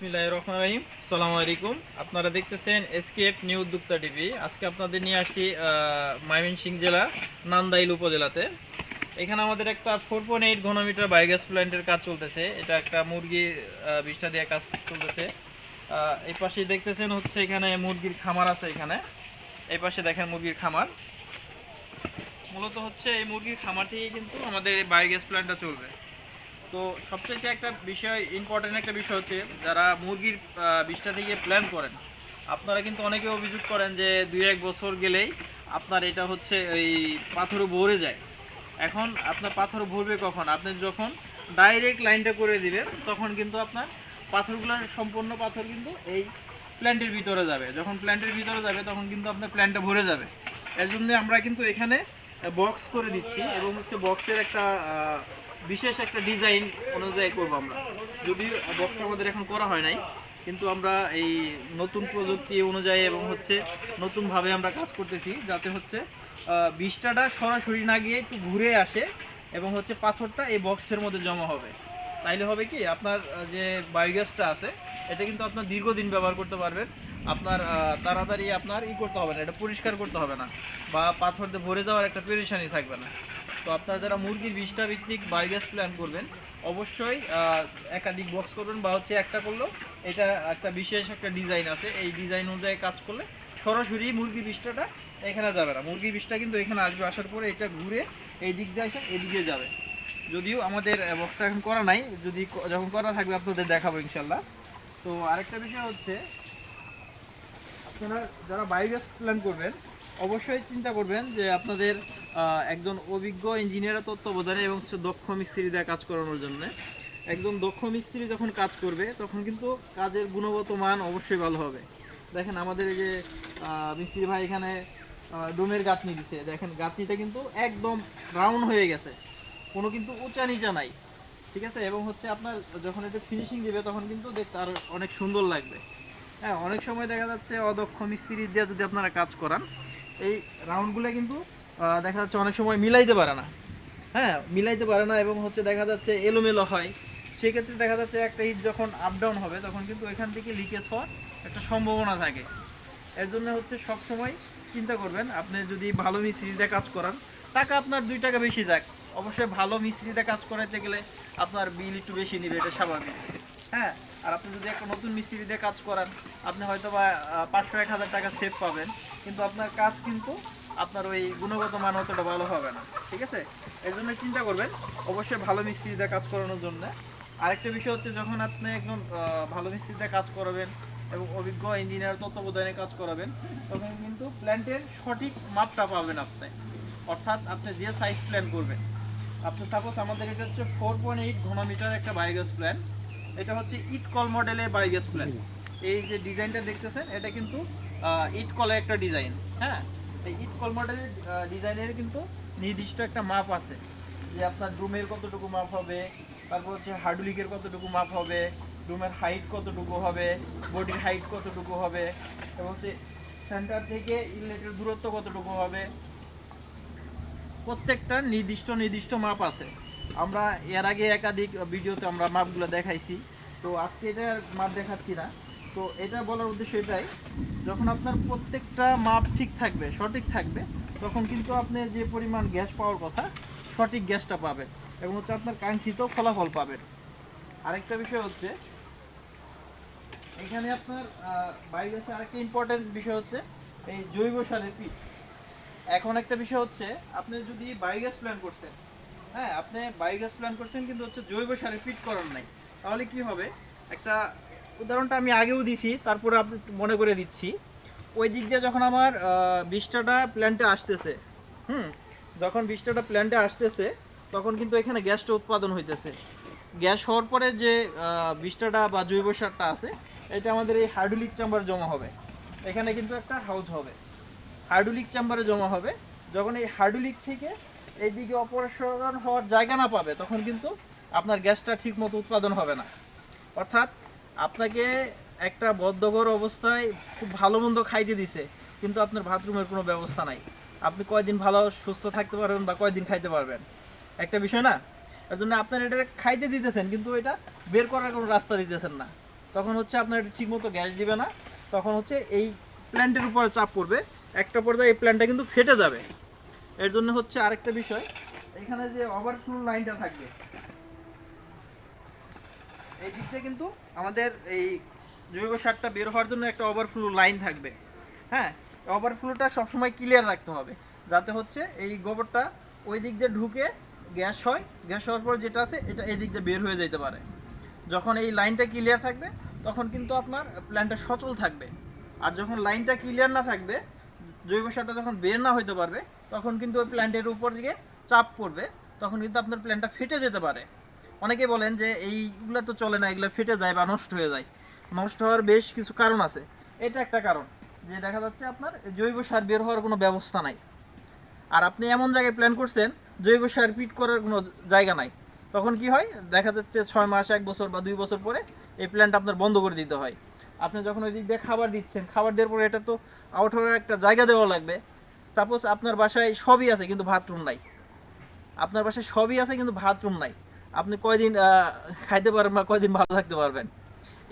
বিসমিল্লাহ রহমান রহিম। সালামু আলাইকুম আপনারা দেখতেছেন এসকেএফ নিউ উদ্যোক্তা টিভি। আজকে আপনাদের নিয়ে আসি ময়মনসিংহ জেলা, নান্দাইল উপজেলাতে। এখানে আমাদের একটা ফোর পয়েন্ট এইট ঘনমিটার বায়োগ্যাস প্ল্যান্টের কাজ চলতেছে। এটা একটা মুরগি বিষ্ঠা দিয়ে কাজ চলতেছে। এই পাশে দেখতেছেন হচ্ছে এখানে মুরগির খামার আছে এখানে। এই পাশে দেখেন মুরগির খামার। মূলত হচ্ছে এই মুরগির খামারটি কিন্তু আমাদের বায়োগ্যাস প্ল্যান্টটা চলবে। তো সবচেয়ে একটা বিষয় ইম্পর্টেন্ট একটা বিষয় হচ্ছে যারা মুরগির বিষটা থেকে প্ল্যান করেন, আপনারা কিন্তু অনেকে অভিযোগ করেন যে দুই এক বছর গেলেই আপনার এটা হচ্ছে ওই পাথরও ভরে যায়। এখন আপনার পাথর ভরবে কখন? আপনি যখন ডাইরেক্ট লাইনটা করে দিবেন, তখন কিন্তু আপনার পাথরগুলো, সম্পূর্ণ পাথর কিন্তু এই প্ল্যান্টের ভিতরে যাবে। যখন প্ল্যান্টের ভিতরে যাবে, তখন কিন্তু আপনার প্ল্যান্টটা ভরে যাবে। এর জন্য আমরা কিন্তু এখানে বক্স করে দিচ্ছি এবং হচ্ছে বক্সের একটা বিশেষ একটা ডিজাইন অনুযায়ী করব আমরা। যদিও বক্সটা আমাদের এখন করা হয় নাই কিন্তু আমরা এই নতুন প্রযুক্তি অনুযায়ী এবং হচ্ছে নতুনভাবে আমরা কাজ করতেছি যাতে হচ্ছে আহ, বিষ্ঠাটা সরাসরি না গিয়ে একটু ঘুরে আসে এবং হচ্ছে পাথরটা এই বক্সের মধ্যে জমা হবে। তাইলে হবে কি আপনার যে বায়োগ্যাসটা আছে এটা কিন্তু আপনার দীর্ঘদিন ব্যবহার করতে পারবেন। আপনার তাড়াতাড়ি আপনার ই করতে হবে না এটা পরিষ্কার করতে হবে না বা পাথর দিয়ে ভরে যাওয়ার একটা পেরেশানি থাকবে না। তো আপনারা যারা মুরগির বিষ্ঠা ভিত্তিক বায়োগ্যাস প্ল্যান করবেন, অবশ্যই একাধিক বক্স করবেন বা হচ্ছে একটা করলেও এটা একটা বিশেষ একটা ডিজাইন আছে। এই ডিজাইন অনুযায়ী কাজ করলে সরাসরি মুরগির বিষ্ঠাটা এখানে যাবে না। মুরগির বিষ্ঠা কিন্তু এখানে আসবে, আসার পরে এটা ঘুরে এই দিক দিয়ে আসে, এদিকে যাবে। যদিও আমাদের বক্সটা এখন করা নাই, যদি যখন করা থাকবে আপনাদের দেখাবো ইনশাল্লাহ তো আরেকটা বিষয় হচ্ছে, আপনারা যারা বায়োগ্যাস প্ল্যান করবেন অবশ্যই চিন্তা করবেন যে আপনাদের একজন অভিজ্ঞ ইঞ্জিনিয়ারের তত্ত্বাবধানে এবং দক্ষ মিস্ত্রি দিয়ে কাজ করানোর জন্য। একজন দক্ষ মিস্ত্রি যখন কাজ করবে, তখন কিন্তু কাজের গুণগত মান অবশ্যই ভালো হবে। দেখেন আমাদের এই যে মিস্ত্রি ভাই এখানে ডোমের গাঁথনি দিছে। দেখেন গাঁথনিটা কিন্তু একদম রাউন্ড হয়ে গেছে। কোনো কিন্তু উঁচা নিচা নাই। ঠিক আছে? এবং হচ্ছে আপনার যখন এটা ফিনিশিং দিবে, তখন কিন্তু দেখতে আরও অনেক সুন্দর লাগবে। হ্যাঁ অনেক সময় দেখা যাচ্ছে অদক্ষ মিস্ত্রি দিয়ে যদি আপনারা কাজ করান এই রাউন্ডগুলো কিন্তু দেখা যাচ্ছে অনেক সময় মিলাইতে পারে না। হ্যাঁ মিলাইতে পারে না এবং হচ্ছে দেখা যাচ্ছে এলোমেলো হয়। সেক্ষেত্রে দেখা যাচ্ছে একটা হিট যখন আপ ডাউন হবে, তখন কিন্তু এখান থেকে লিকেজ হওয়ার একটা সম্ভাবনা থাকে। এর জন্য হচ্ছে সব সময় চিন্তা করবেন, আপনি যদি ভালো মিস্ত্রিতে কাজ করান, টাকা আপনার দুই টাকা বেশি যাক। অবশ্যই ভালো মিস্ত্রিতে কাজ করাইতে গেলে আপনার বিল একটু বেশি নেবে, এটা স্বাভাবিক। হ্যাঁ আর আপনি যদি একটা নতুন মিস্ত্রি দিয়ে কাজ করান, আপনি হয়তো বা পাঁচশো এক হাজার টাকা সেভ পাবেন। কিন্তু আপনার কাজ কিন্তু আপনার ওই গুণগত মান অতটা ভালো হবে না। ঠিক আছে? এর জন্য চিন্তা করবেন, অবশ্যই ভালো মিস্ত্রি দিয়ে কাজ করানোর জন্য। আরেকটা বিষয় হচ্ছে, যখন আপনি একজন ভালো মিস্ত্রি দিয়ে কাজ করাবেন এবং অভিজ্ঞ ইঞ্জিনিয়ার তত্ত্বাবধানে কাজ করাবেন, তখন কিন্তু প্ল্যান্টের সঠিক মাপটা পাবেন আপনি। অর্থাৎ আপনি যে সাইজ প্ল্যান করবেন। আপনি সাপোজ আমাদের এটা হচ্ছে ফোর পয়েন্ট এইট ঘনমিটার একটা বায়োগ্যাস প্ল্যান এটা হচ্ছে ইট কল মডেলের বায়োগ্যাস প্ল্যান এই যে ডিজাইনটা দেখতেছেন, এটা কিন্তু ইট কলের একটা ডিজাইন হ্যাঁ? এই ইট কল মডেলের ডিজাইনের কিন্তু নির্দিষ্ট একটা মাপ আছে। যে আপনার ড্রুমের কতটুকু মাপ হবে, তারপর হচ্ছে হার্ডুলিকের কতটুকু মাপ হবে, ড্রুমের হাইট কতটুকু হবে, বডির হাইট কতটুকু হবে, এবং হচ্ছে সেন্টার থেকে ইনলেটের দূরত্ব কতটুকু হবে। প্রত্যেকটা নির্দিষ্ট নির্দিষ্ট মাপ আছে। আমরা এর আগে একাধিক ভিডিওতে আমরা মাপগুলো দেখাইছি। তো আজকে এটার মাপ দেখাচ্ছি না। তো এটা বলার উদ্দেশ্য এটাই, যখন আপনার প্রত্যেকটা মাপ ঠিক থাকবে, সঠিক থাকবে, তখন কিন্তু আপনি যে পরিমাণ গ্যাস পাওয়ার কথা, সঠিক গ্যাসটা পাবেন এবং হচ্ছে আপনার কাঙ্ক্ষিত ফলাফল পাবেন। আরেকটা বিষয় হচ্ছে, এখানে আপনার বায়োগ্যাসের আরেকটা ইম্পর্টেন্ট বিষয় হচ্ছে এই জৈব সারের পিঠ এখন একটা বিষয় হচ্ছে, আপনি যদি বায়োগ্যাস প্ল্যান করছেন হ্যাঁ আপনি বায়োগ্যাস প্ল্যান করছেন কিন্তু হচ্ছে জৈব সারে ফিট করার নাই। তাহলে কি হবে? একটা উদাহরণটা আমি আগেও দিছি, তারপরে আপনি মনে করে দিচ্ছি। ওই দিক দিয়ে যখন আমার বিশটাটা প্ল্যান্টে আসতেছে, হুম, যখন বিশটাটা প্ল্যান্টে আসতেছে, তখন কিন্তু এখানে গ্যাসটা উৎপাদন হইতেছে। গ্যাস হওয়ার পরে যে বিশটাটা বা জৈব সারটা আছে, এটা আমাদের এই হাইড্রোলিক চেম্বার জমা হবে। এখানে কিন্তু একটা হাউস হবে। হাইড্রোলিক চেম্বারে জমা হবে। যখন এই হাইড্রোলিক থেকে এইদিকে অপসারণ হওয়ার জায়গা না পাবে, তখন কিন্তু আপনার গ্যাসটা ঠিক মতো উৎপাদন হবে না। অর্থাৎ আপনাকে একটা বদ্ধঘর অবস্থায় খুব ভালো মন্দ খাইতে দিছে, কিন্তু আপনার বাথরুমের কোনো ব্যবস্থা নাই। আপনি কয়দিন ভালো সুস্থ থাকতে পারবেন বা কয়দিন খাইতে পারবেন? একটা বিষয় না? এর জন্য আপনার এটা খাইতে দিতেছেন, কিন্তু এটা বের করার কোনো রাস্তা দিতেছেন না। তখন হচ্ছে আপনার এটা ঠিকমতো গ্যাস দিবে না, তখন হচ্ছে এই প্ল্যান্টের উপরে চাপ পড়বে, একটা পর্যায়ে এই প্ল্যান্টটা কিন্তু ফেটে যাবে। এর জন্য হচ্ছে আরেকটা বিষয়, এখানে যে ওভারফ্লো লাইনটা থাকবে, এই দিক থেকে কিন্তু আমাদের এই জৈব সারটা বের হওয়ার জন্য একটা ওভারফ্লো লাইন থাকবে। হ্যাঁ ওভারফ্লোটা সবসময় ক্লিয়ার রাখতে হবে, যাতে হচ্ছে এই গোবরটা ওই দিক দিয়ে ঢুকে গ্যাস হয়, গ্যাস হওয়ার পর যেটা আছে এটা এই দিক দিয়ে বের হয়ে যেতে পারে। যখন এই লাইনটা ক্লিয়ার থাকবে, তখন কিন্তু আপনার প্ল্যান্টটা সচল থাকবে। আর যখন লাইনটা ক্লিয়ার না থাকবে জৈব সারটা যখন বের না হইতে পারবে, তখন কিন্তু ওই প্ল্যান্টের উপর দিকে চাপ পড়বে, তখন কিন্তু আপনার প্ল্যান্টটা ফেটে যেতে পারে। অনেকে বলেন যে এইগুলো তো চলে না, এগুলো ফেটে যায় বা নষ্ট হয়ে যায়। নষ্ট হওয়ার বেশ কিছু কারণ আছে। এটা একটা কারণ, যে দেখা যাচ্ছে আপনার জৈব সার বের হওয়ার কোনো ব্যবস্থা নাই। আর আপনি এমন জায়গায় প্ল্যান করছেন, জৈব সার পিট করার কোনো জায়গা নাই। তখন কি হয়? দেখা যাচ্ছে ছয় মাস, এক বছর বা দুই বছর পরে এই প্ল্যান্ট আপনার বন্ধ করে দিতে হয়। আপনি যখন ওই দিক দিয়ে খাবার দিচ্ছেন, খাবার দেওয়ার পরে এটা তো আউট হওয়ার একটা জায়গা দেওয়া লাগবে। সাপোজ আপনার বাসায় সবই আছে, কিন্তু বাথরুম নাই। আপনার বাসায় সবই আছে, কিন্তু বাথরুম নাই। আপনি কয়দিন খাইতে পারবেন বা কয়দিন ভালো থাকতে পারবেন?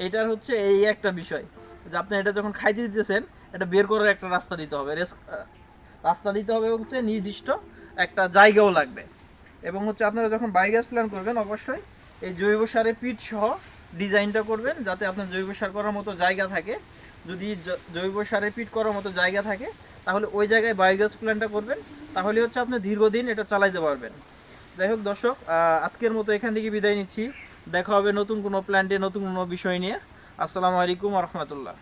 এটার হচ্ছে এই একটা বিষয়। যে আপনি এটা যখন খাইতে দিতেছেন, এটা বের করার একটা রাস্তা দিতে হবে। রাস্তা দিতে হবে এবং হচ্ছে নির্দিষ্ট একটা জায়গাও লাগবে। এবং হচ্ছে আপনারা যখন বায়োগ্যাস প্ল্যান করবেন, অবশ্যই এই জৈব সারের পিট সহ ডিজাইনটা করবেন যাতে আপনার জৈব সার করার মতো জায়গা থাকে। যদি জৈব সারে পিট করার মতো জায়গা থাকে, তাহলে ওই জায়গায় বায়োগ্যাস প্ল্যান্টটা করবেন। তাহলে হচ্ছে আপনি দীর্ঘদিন এটা চালাইতে পারবেন। যাই হোক দর্শক আজকের মতো এখান থেকে বিদায় নিচ্ছি। দেখা হবে নতুন কোনো প্ল্যান্টে নতুন কোনো বিষয় নিয়ে। আসসালামু আলাইকুম রহমতুল্লাহ।